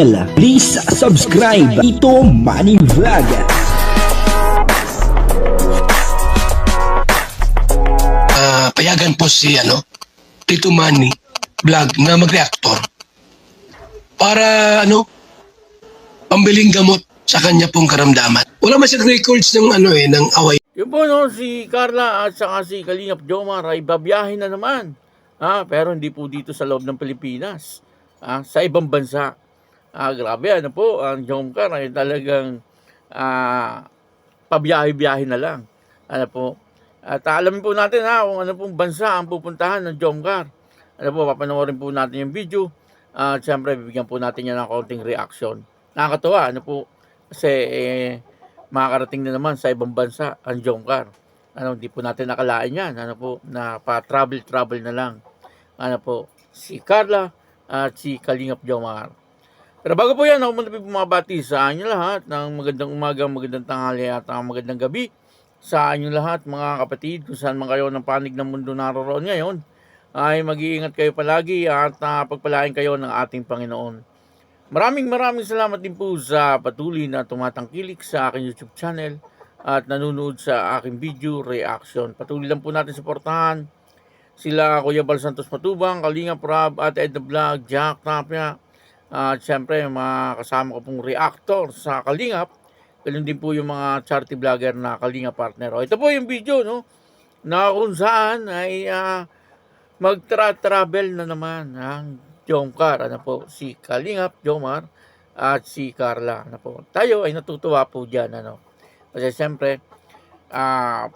Please subscribe Ito Money Vlog. Ah, payagan po si ano, Tito Manny vlog na mag-reactor para ano, pambiling gamot sa kanya pong karamdaman. Wala man siyang records ng ano eh, ng away Yun po no, si Carla at saka si Kalingap Jomar ay babiyahin na naman. Ha? Pero hindi po dito sa loob ng Pilipinas. Ha? Sa ibang bansa. Ah, grabe, ano po, ang Jomcar ay talagang ah, pabiyahe-biyahe na lang. Ano po. At alamin po natin ha, kung ano pong bansa ang pupuntahan ng Jomcar. Ano po, papanoorin po natin yung video. At syempre, bibigyan po natin yan ng konting reaction. Nakakatuwa, ano po, kasi eh, makakarating na naman sa ibang bansa ang Jomcar. Ano, hindi po natin nakalain yan. Ano po, na pa-travel-travel na lang. Ano po, si Carla at si Kalingap Jomar. Pero bago po yan, ako muna bumabati sa inyo lahat ng magandang umaga, magandang tanghali at ang magandang gabi sa inyo lahat mga kapatid kung saan man kayo ng panig ng mundo naroroon ngayon ay mag-iingat kayo palagi at uh, pagpalain kayo ng ating Panginoon. Maraming maraming salamat din po sa patuloy na tumatangkilik sa aking YouTube channel at nanonood sa aking video reaction. Patuloy lang po natin suportahan sila Kuya Bal Santos Matubang, Kalinga Prab at Ed the Vlog, Jack Tapia at syempre mga kasama ko pong reactor sa Kalingap. Ganun din po yung mga charity vlogger na Kalinga partner. O, ito po yung video no na kung saan ay ah, magtra-travel na naman ang Jomcar, ano po, si Kalingap, Jomar, at si Carla, ano po. Tayo ay natutuwa po dyan, ano. Kasi siyempre, ah,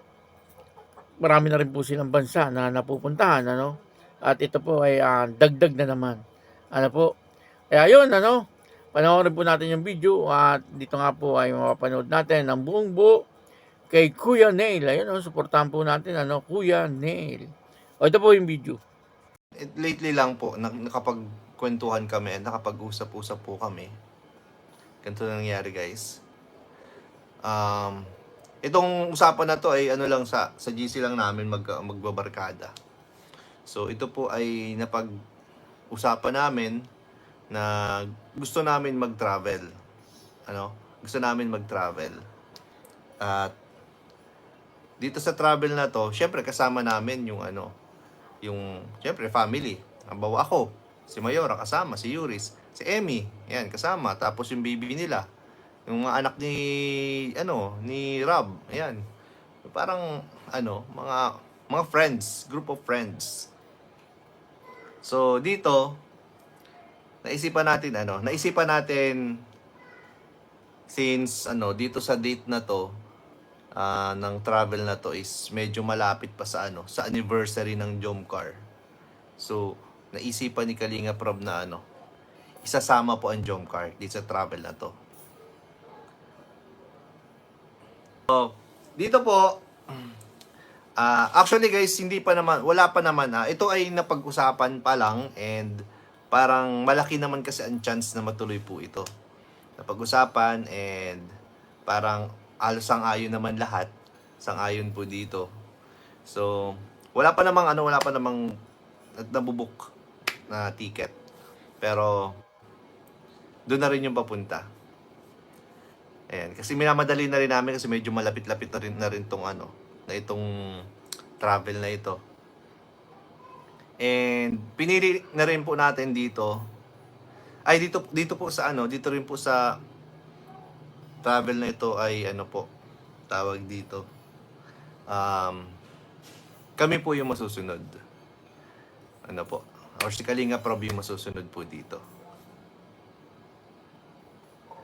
marami na rin po silang bansa na napupuntahan, ano. At ito po ay ah, dagdag na naman, ano po. Kaya yun, ano, panoorin po natin yung video at dito nga po ay mapapanood natin ang buong buo kay Kuya Nail. Ayun, oh, suportahan po natin, ano, Kuya Nail. O, ito po yung video. It, lately lang po, nak- nakapagkwentuhan kami, nakapag-usap-usap po kami. Ganito na nangyari guys. Um, itong usapan na to ay ano lang sa sa GC lang namin mag magbabarkada. So ito po ay napag-usapan namin na gusto namin mag-travel. Ano? Gusto namin mag-travel. At dito sa travel na to, syempre kasama namin yung ano, yung, syempre, family. Ang bawa ako, si Mayora kasama, si Yuris, si Emmy, yan, kasama. Tapos yung baby nila, yung mga anak ni, ano, ni Rob, ayan. Parang, ano, mga, mga friends, group of friends. So, dito, naisipan natin, ano, naisipan natin, since, ano, dito sa date na to, ah, ng travel na to is medyo malapit pa sa ano, sa anniversary ng Jomcar. So, naisipan ni Kalinga Prob na ano, isasama po ang Jomcar dito sa travel na to. So, dito po, ah, actually guys, hindi pa naman, wala pa naman ah. Ito ay napag-usapan pa lang and parang malaki naman kasi ang chance na matuloy po ito. Napag-usapan and parang halos sang-ayon naman lahat. Sang-ayon po dito. So, wala pa namang ano, wala pa namang nabubuk na ticket. Pero, doon na rin yung papunta. Ayan, kasi minamadali na rin namin kasi medyo malapit-lapit na rin, na rin tong ano, na itong travel na ito. And pinili na rin po natin dito. Ay dito dito po sa ano, dito rin po sa travel na ito ay ano po, tawag dito. Um, kami po yung masusunod. Ano po? Or si Kalinga Prob yung masusunod po dito.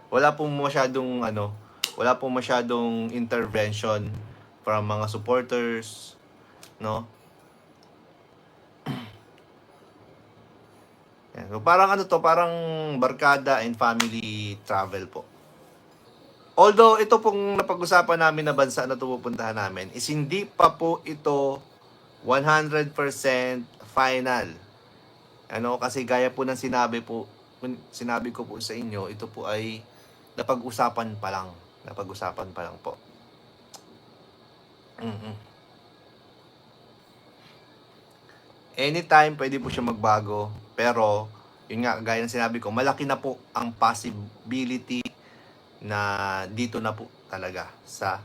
Wala pong masyadong ano, wala pong masyadong intervention from mga supporters, no? So, parang ano to, parang barkada and family travel po. Although ito pong napag-usapan namin na bansa na pupuntahan namin is hindi pa po ito 100% final. Ano kasi gaya po ng sinabi po sinabi ko po sa inyo, ito po ay napag-usapan pa lang. Napag-usapan pa lang po. mm Anytime pwede po siya magbago, pero yun nga, gaya ng sinabi ko, malaki na po ang possibility na dito na po talaga sa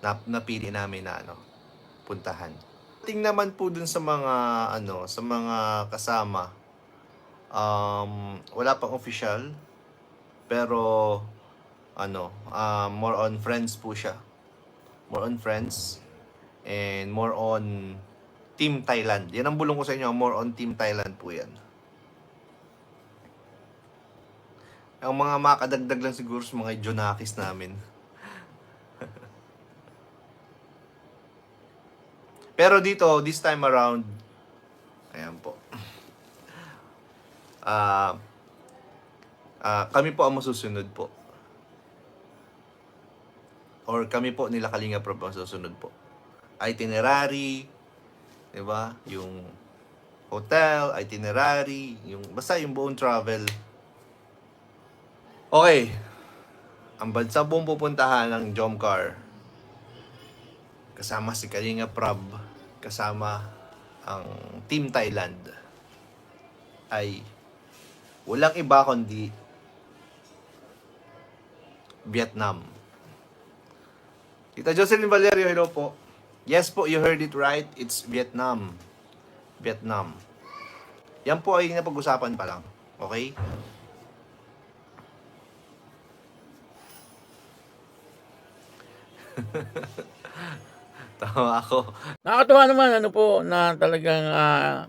na, napili namin na ano, puntahan. Ting naman po dun sa mga ano, sa mga kasama. Um, wala pang official pero ano, uh, more on friends po siya. More on friends and more on Team Thailand. Yan ang bulong ko sa inyo, more on Team Thailand po yan. Ang mga makadagdag lang siguro sa mga Jonakis namin. Pero dito, this time around, ayan po. Ah, ah, kami po ang masusunod po. Or kami po nila Kalinga Prab ang susunod po. Itinerary, 'di ba? Yung hotel, itinerary, yung basta yung buong travel. Okay. Ang bansa buong pupuntahan ng Jomcar. Kasama si Kalinga Prab, kasama ang Team Thailand ay walang iba kundi Vietnam. Tita Jocelyn Valerio, hello po. Yes po, you heard it right. It's Vietnam. Vietnam. Yan po ay napag-usapan pa lang. Okay? Tama ako. Nakakatuwa naman ano po na talagang ah,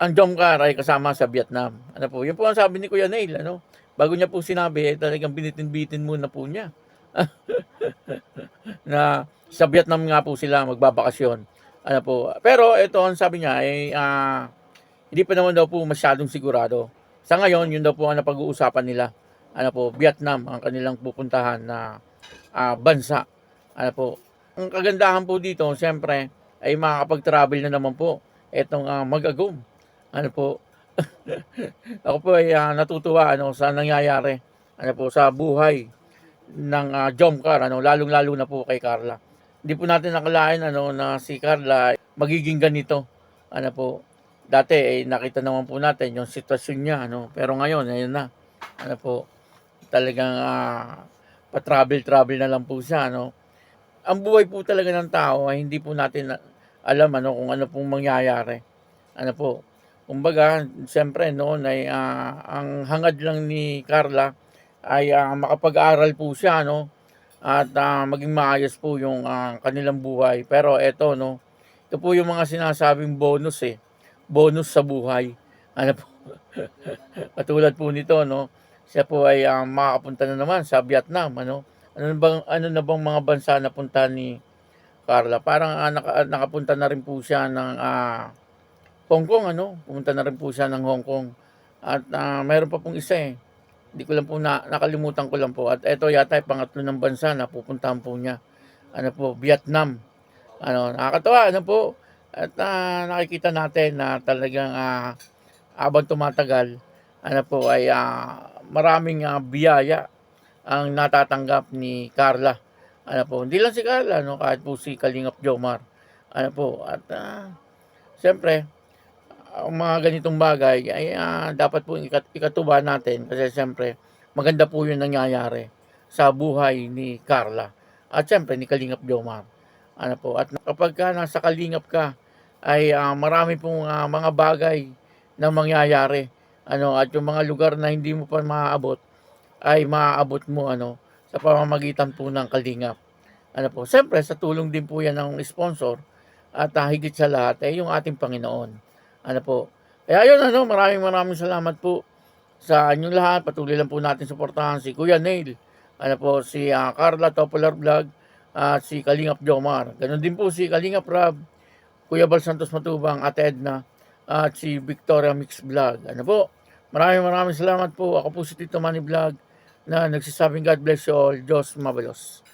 ang Jomcar ay kasama sa Vietnam. Ano po, yun po ang sabi ni Kuya Neil, ano? Bago niya po sinabi, eh, talagang binitin-bitin muna po niya. na sa Vietnam nga po sila magbabakasyon. Ano po. Pero ito ang sabi niya ay ah, hindi pa naman daw po masyadong sigurado. Sa ngayon, yun daw po ang napag-uusapan nila. Ano po, Vietnam ang kanilang pupuntahan na ah, bansa. Ano po. Ang kagandahan po dito, siyempre, ay makakapag-travel na naman po itong ah, mag-agum. Ano po. Ako po ay ah, natutuwa ano sa nangyayari ano po sa buhay ng uh, Jomcar ano lalong-lalo na po kay Carla. Hindi po natin nakalain ano na si Carla magiging ganito. Ano po. Dati eh, nakita naman po natin yung sitwasyon niya ano pero ngayon ayun na. Ano po talagang ah, pa-travel-travel na lang po siya ano. Ang buhay po talaga ng tao ay hindi po natin na- alam ano kung ano pong mangyayari. Ano po. Kumbaga, siyempre noon ay ah, ang hangad lang ni Carla ay ah, makapag-aral po siya no at ah, maging maayos po yung ah, kanilang buhay. Pero eto no, ito po yung mga sinasabing bonus eh. Bonus sa buhay. Ano po? Katulad po nito no, siya po ay ah, makakapunta na naman sa Vietnam ano. Ano na bang ano na bang mga bansa na punta ni Carla? Parang ah, naka- nakapunta na rin po siya ng ah, Hong Kong ano, pumunta na rin po siya ng Hong Kong. At ah, mayroon pa pong isa eh. Hindi ko lang po na, nakalimutan ko lang po. At ito yata ay pangatlo ng bansa na pupuntahan po niya. Ano po, Vietnam. Ano, nakakatawa, ano po. At ah, nakikita natin na talagang ah, habang tumatagal, ano po ay ah, maraming ah, biyaya ang natatanggap ni Carla. Ano po, hindi lang si Carla, no, kahit po si Kalingap Jomar. Ano po, at ah, siyempre, ang mga ganitong bagay ay ah, dapat po ikat ikatuba natin kasi siyempre maganda po yung nangyayari sa buhay ni Carla at siyempre ni Kalingap Jomar. Ano po, at kapag ka nasa Kalingap ka ay ah, marami pong ah, mga bagay na mangyayari. Ano, at yung mga lugar na hindi mo pa maaabot ay maaabot mo ano sa pamamagitan po ng Kalingap. Ano po, siyempre sa tulong din po yan ng sponsor at ah, higit sa lahat ay yung ating Panginoon. Ano po. Kaya yun ano, maraming maraming salamat po sa inyong lahat. Patuloy lang po natin suportahan si Kuya Neil. Ano po, si ah, Carla Topolar Vlog at si Kalingap Jomar. Ganon din po si Kalingap Rab, Kuya Bal Santos Matubang, Ate Edna, at si Victoria Mix Vlog. Ano po, maraming maraming salamat po. Ako po si Tito Manny Vlog na nagsasabing God bless you all. Diyos mabalos.